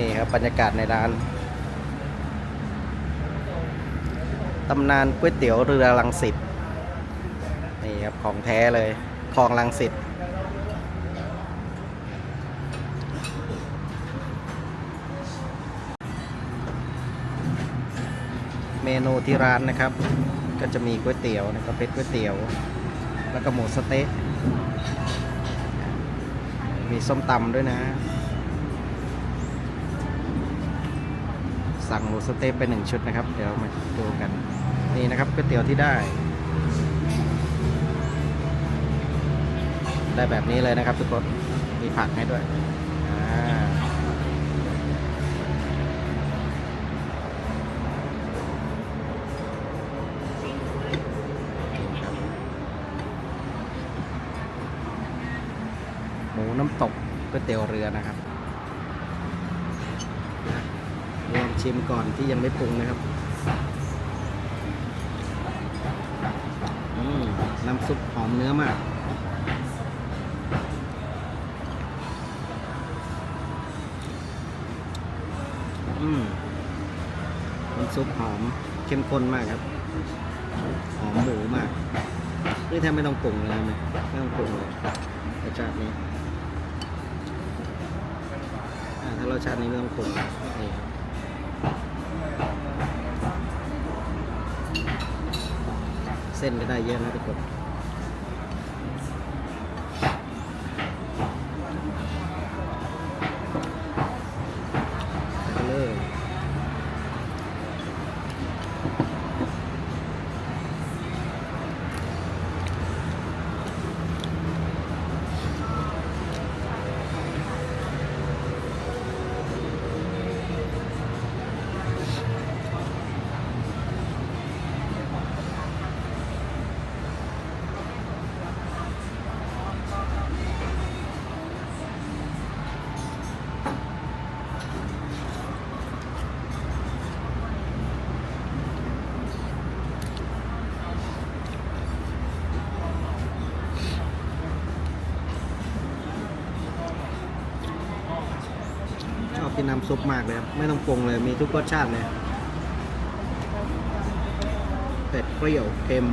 นี่ครับบรรยากาศในร้านตำนานก๋วยเตี๋ยวเรือลังสิตนี่ครับของแท้เลยคลองลังสิตเมนูที่ร้านนะครับ ก็จะมีก๋วยเตี๋ยวนะครับเป็นก๋วยเตี๋ยว แล้วก็หมูสเต๊ะมีส้มตำด้วยนะ สั่งหมูสเต๊ะไปหนึ่งชุดนะครับ เดี๋ยวมาดูกัน นี่นะครับก๋วยเตี๋ยวที่ได้ ได้แบบนี้เลยนะครับทุกคน มีผักให้ด้วยหมูน้ำตกก๋วยเตี๋ยวเรือนะครับลอง ชิมก่อนที่ยังไม่ปรุงนะครับน้ำซุปหอมเนื้อมากอืมน้ำซุปหอมเข้มข้นมากครับ หอมหมูมากนี่แทบไม่ต้องปรุงเลยนะไม่ต้องปรุงเลยรสชาตินี้ถ้ารสชาตินี้ไม่ต้องปรุงนี่ครับ เส้นก็ได้เยอะนะทุกคน ที่นน้ำซุปมากเลยครับไม่ต้องปรุงเลยมีทุกรสชาติเลยเผ็ดเปรี้ยวเค็ม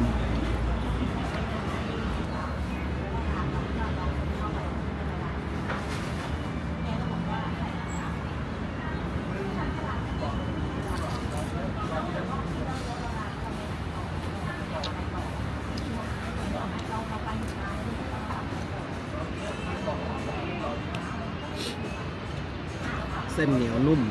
เส้นเหนียวนุ่ม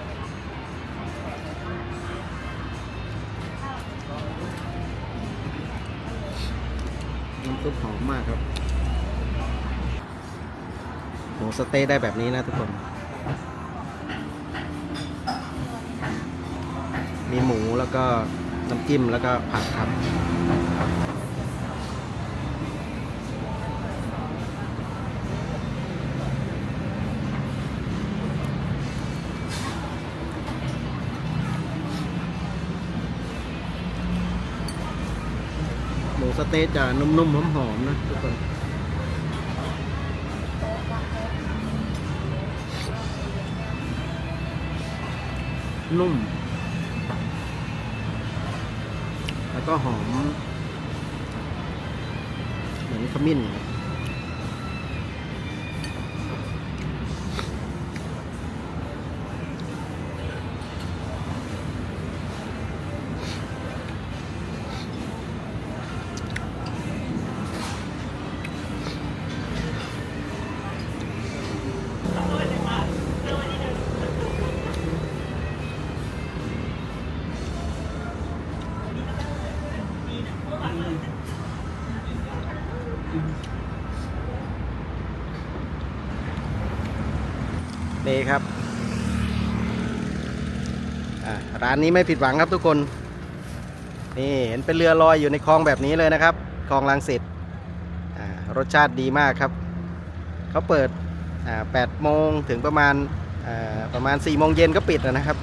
น้ำซุปหอมมากครับหมูสเต๊ะได้แบบนี้นะทุกคน มีหมูแล้วก็น้ำจิ้มแล้วก็ผักครับ มูสเต๊ะจะนุ่มๆหอมๆนะทุกคนนุ่ม แล้วก็หอม เหมือนขมิ้น นี่ครับ ร้านนี้ไม่ผิดหวังครับทุกคน นี่เห็นเป็นเรือลอยอยู่ในคลองแบบนี้เลยนะครับ คลองลังสิตรสชาติดีมากครับ เขาเปิด8โมงถึงประมาณประมาณ4โมงเย็นก็ปิดแล้วนะครับ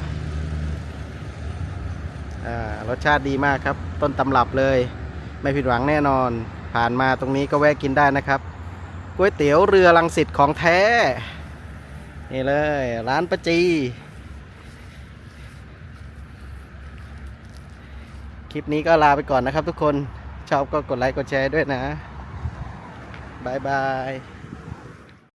รสชาติดีมากครับ ต้นตำรับเลย ไม่ผิดหวังแน่นอน ผ่านมาตรงนี้ก็แวะกินได้นะครับก๋วยเตี๋ยวเรือลังสิตของแท้ นี่เลย ร้านประจี คลิปนี้ก็ลาไปก่อนนะครับทุกคน ชอบก็กดไลค์กดแชร์ด้วยนะบายบาย